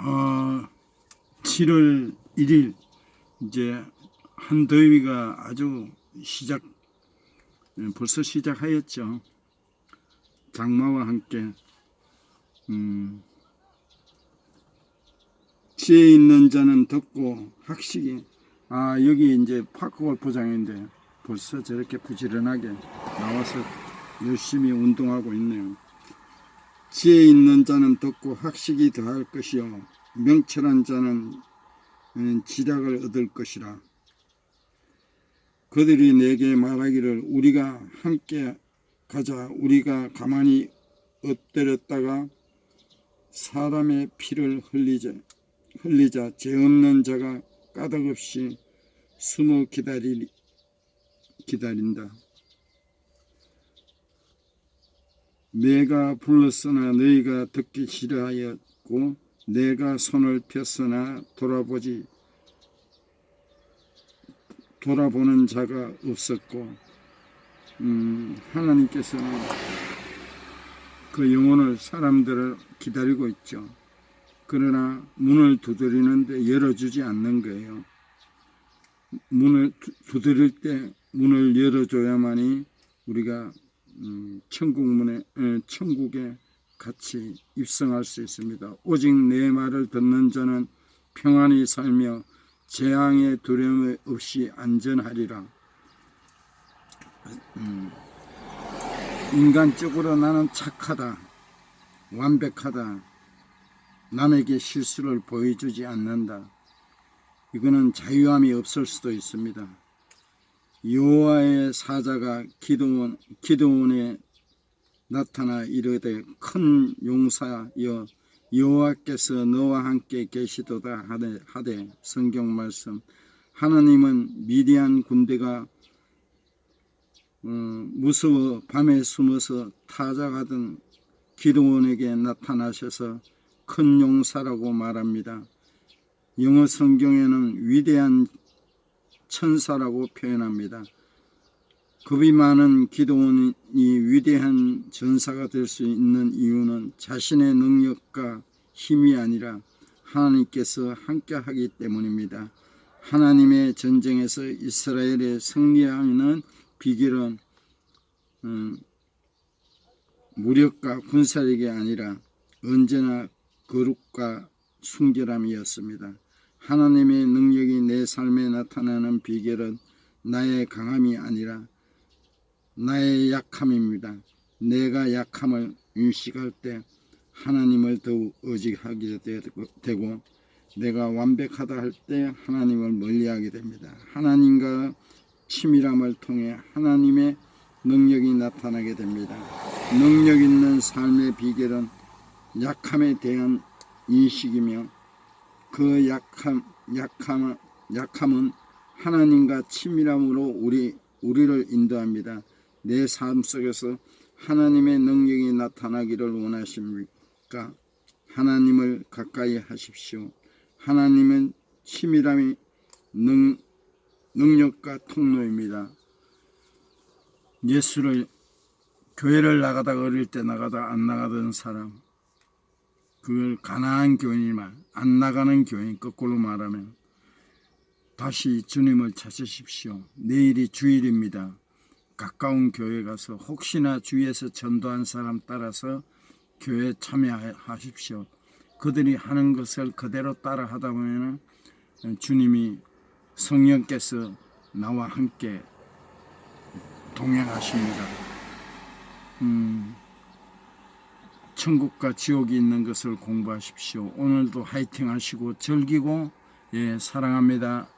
어, 7월 1일 이제 한 더위가 아주 시작 예, 벌써 시작하였죠. 장마와 함께 음, 지혜 있는 자는 덥고 학식이 아 여기 이제 파크 골프장인데 벌써 저렇게 부지런하게 나와서 열심히 운동하고 있네요. 지혜 있는 자는 덥고 학식이 더할 것이요 명철한 자는 음, 지략을 얻을 것이라. 그들이 내게 말하기를 우리가 함께 가자. 우리가 가만히 엎드렸다가 사람의 피를 흘리자. 흘리자. 죄 없는 자가 까닭없이 숨어 기다리, 기다린다. 내가 불렀으나 너희가 듣기 싫어하였고 내가 손을 폈으나 돌아보지 돌아보는 자가 없었고 음, 하나님께서는 그 영혼을 사람들을 기다리고 있죠. 그러나 문을 두드리는데 열어주지 않는 거예요. 문을 두- 두드릴 때 문을 열어줘야만이 우리가 음, 천국 문에 에, 천국에 같이 입성할 수 있습니다. 오직 내 말을 듣는 자는 평안히 살며 재앙의 두려움 없이 안전하리라. 음, 인간적으로 나는 착하다, 완벽하다, 남에게 실수를 보여주지 않는다. 이거는 자유함이 없을 수도 있습니다. 여호와의 사자가 기도원 기도원에 나타나 이르되 큰 용사여 여호와께서 너와 함께 계시도다 하되, 하되 성경 말씀 하나님은 미디안 군대가 어, 무서워 밤에 숨어서 타작하던 기도원에게 나타나셔서 큰 용사라고 말합니다. 영어 성경에는 위대한 천사라고 표현합니다. 겁이 많은 기도원이 위대한 전사가 될 수 있는 이유는 자신의 능력과 힘이 아니라 하나님께서 함께하기 때문입니다. 하나님의 전쟁에서 이스라엘의 승리하는 비결은 음, 무력과 군사력이 아니라 언제나 거룩과 순결함이었습니다. 하나님의 능력이 내 삶에 나타나는 비결은 나의 강함이 아니라 나의 약함입니다. 내가 약함을 인식할 때 하나님을 더욱 의지하게 되고 내가 완벽하다 할 때 하나님을 멀리하게 됩니다. 하나님과 친밀함을 통해 하나님의 능력이 나타나게 됩니다. 능력 있는 삶의 비결은 약함에 대한 인식이며 그 약함, 약함, 약함은 하나님과 친밀함으로 우리, 우리를 인도합니다. 내 삶 속에서 하나님의 능력이 나타나기를 원하십니까? 하나님을 가까이 하십시오. 하나님은 치밀함이 능, 능력과 통로입니다. 예수를 교회를 나가다가 어릴 때 나가다 안 나가던 사람 그걸 가난한 교인이만 안 나가는 교인 거꾸로 말하면 다시 주님을 찾으십시오. 내일이 주일입니다. 가까운 교회 가서 혹시나 주위에서 전도한 사람 따라서 교회 참여하십시오. 그들이 하는 것을 그대로 따라 하다 보면 주님이 성령께서 나와 함께 동행하십니다. 음, 천국과 지옥이 있는 것을 공부하십시오. 오늘도 화이팅 하시고 즐기고 예, 사랑합니다.